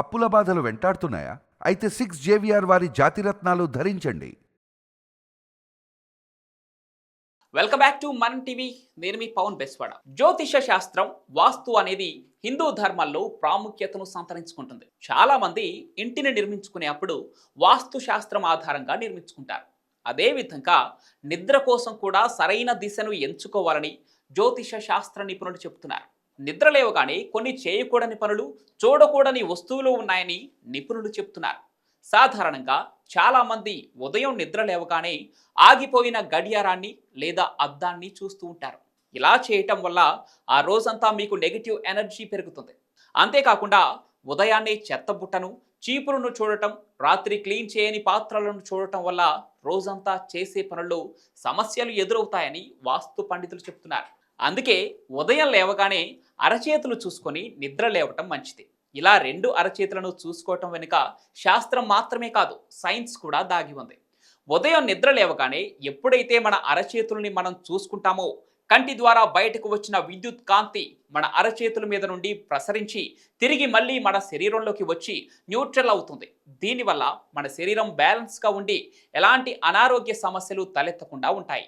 అప్పుల బాధలు వెంటాడుతున్నాయా? అయితే సిక్స్ జేవిఆర్ వారి జాతిరత్నాలు ధరించండి. వెల్కమ్ బ్యాక్ టు మనం టీవీ నేను మీ పవన్ బెస్వాడ. జ్యోతిష శాస్త్రం వాస్తు అనేది హిందూ ధర్మాల్లో ప్రాముఖ్యతను సంతరించుకుంటుంది. చాలామంది ఇంటిని నిర్మించుకునే అప్పుడు వాస్తు శాస్త్రం ఆధారంగా నిర్మించుకుంటారు. అదేవిధంగా నిద్ర కోసం కూడా సరైన దిశను ఎంచుకోవాలని జ్యోతిష శాస్త్ర నిపుణులు చెబుతున్నారు. నిద్ర లేవగానే కొన్ని చేయకూడని పనులు చూడకూడని వస్తువులు ఉన్నాయని నిపుణులు చెప్తున్నారు. సాధారణంగా చాలామంది ఉదయం నిద్ర లేవగానే ఆగిపోయిన గడియారాన్ని లేదా అద్దాన్ని చూస్తూ ఉంటారు. ఇలా చేయటం వల్ల ఆ రోజంతా మీకు నెగిటివ్ ఎనర్జీ పెరుగుతుంది. అంతేకాకుండా ఉదయాన్నే చెత్తబుట్టను చీపురును చూడటం రాత్రి క్లీన్ చేయని పాత్రలను చూడటం వల్ల రోజంతా చేసే పనుల్లో సమస్యలు ఎదురవుతాయని వాస్తు పండితులు చెప్తున్నారు. అందుకే ఉదయం లేవగానే అరచేతులు చూసుకొని నిద్ర లేవటం మంచిది. ఇలా రెండు అరచేతులను చూసుకోవటం వెనుక శాస్త్రం మాత్రమే కాదు సైన్స్ కూడా దాగి ఉంది. ఉదయం నిద్ర లేవగానే ఎప్పుడైతే మన అరచేతుల్ని మనం చూసుకుంటామో కంటి ద్వారా బయటకు వచ్చిన విద్యుత్ కాంతి మన అరచేతుల మీద నుండి ప్రసరించి తిరిగి మళ్ళీ మన శరీరంలోకి వచ్చి న్యూట్రల్ అవుతుంది. దీనివల్ల మన శరీరం బ్యాలెన్స్గా ఉండి ఎలాంటి అనారోగ్య సమస్యలు తలెత్తకుండా ఉంటాయి.